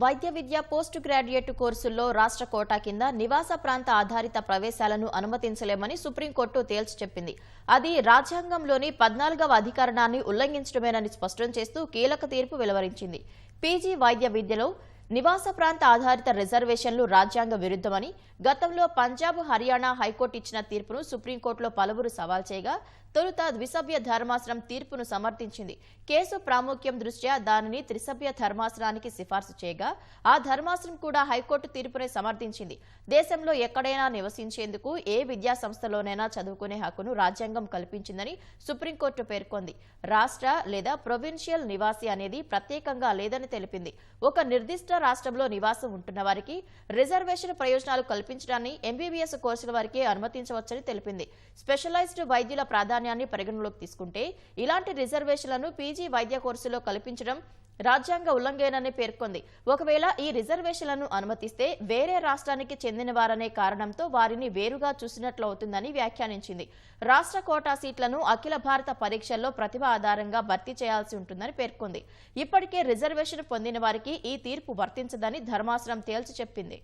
వైద్య విద్య post graduate కోర్సుల్లో రాష్ట్ర కోటా కింద నివాస ప్రాంత ఆధారిత ప్రవేశాలను అనుమతించలేమని సుప్రీంకోర్టు తేల్చి చెప్పింది. అది రాజ్యాంగంలోని పద్నాలుగవ అధికరణాన్ని ఉల్లంఘించడమేనని స్పష్టం చేస్తూ కీలక తీర్పు వెలువరించింది. పీజీ వైద్య విద్యలో నివాస ప్రాంత ఆధారిత రిజర్వేషన్లు రాజ్యాంగ విరుద్ధమని గతంలో పంజాబ్ హర్యానా హైకోర్టు ఇచ్చిన తీర్పును సుప్రీంకోర్టులో పలువురు సవాల్ చేయగా తొలుత ద్విసభ్య ధర్మాసనం తీర్పును సమర్థించింది. కేసు ప్రాముఖ్యం దృష్ట్యా దానిని త్రిసభ్య ధర్మాసనానికి సిఫార్సు చేయగా ఆ ధర్మాసనం కూడా హైకోర్టు తీర్పునే సమర్థించింది. దేశంలో ఎక్కడైనా నివసించేందుకు ఏ విద్యా సంస్థలోనైనా చదువుకునే హక్కును రాజ్యాంగం కల్పించిందని సుప్రీంకోర్టు పేర్కొంది. రాష్ట్ర లేదా ప్రొవిన్షియల్ నివాసి అనేది ప్రత్యేకంగా లేదని తెలిపింది. ఒక నిర్దిష్ట రాష్ట్రంలో నివాసం ఉంటున్న వారికి రిజర్వేషన్ ప్రయోజనాలు కల్పించడాన్ని ఎంబీబీఎస్ కోర్సుల వారికి అనుమతించవచ్చని తెలిపింది. స్పెషలైజ్డ్ వైద్యుల ప్రాధాన్యాన్ని పరిగణలోకి తీసుకుంటే ఇలాంటి రిజర్వేషన్లను పీజీ వైద్య కోర్సులో కల్పించడం రాజ్యాంగ ఉల్లంఘనని పేర్కొంది. ఒకవేళ ఈ రిజర్వేషన్లను అనుమతిస్తే వేరే రాష్ట్రానికి చెందిన వారనే కారణంతో వారిని వేరుగా చూసినట్లు అవుతుందని వ్యాఖ్యానించింది. రాష్ట్ర కోటా సీట్లను అఖిల భారత పరీక్షల్లో ప్రతిభ ఆధారంగా భర్తీ చేయాల్సి ఉంటుందని పేర్కొంది. ఇప్పటికే రిజర్వేషన్ పొందిన వారికి ఈ తీర్పు వర్తించదని ధర్మాసనం తేల్చి చెప్పింది.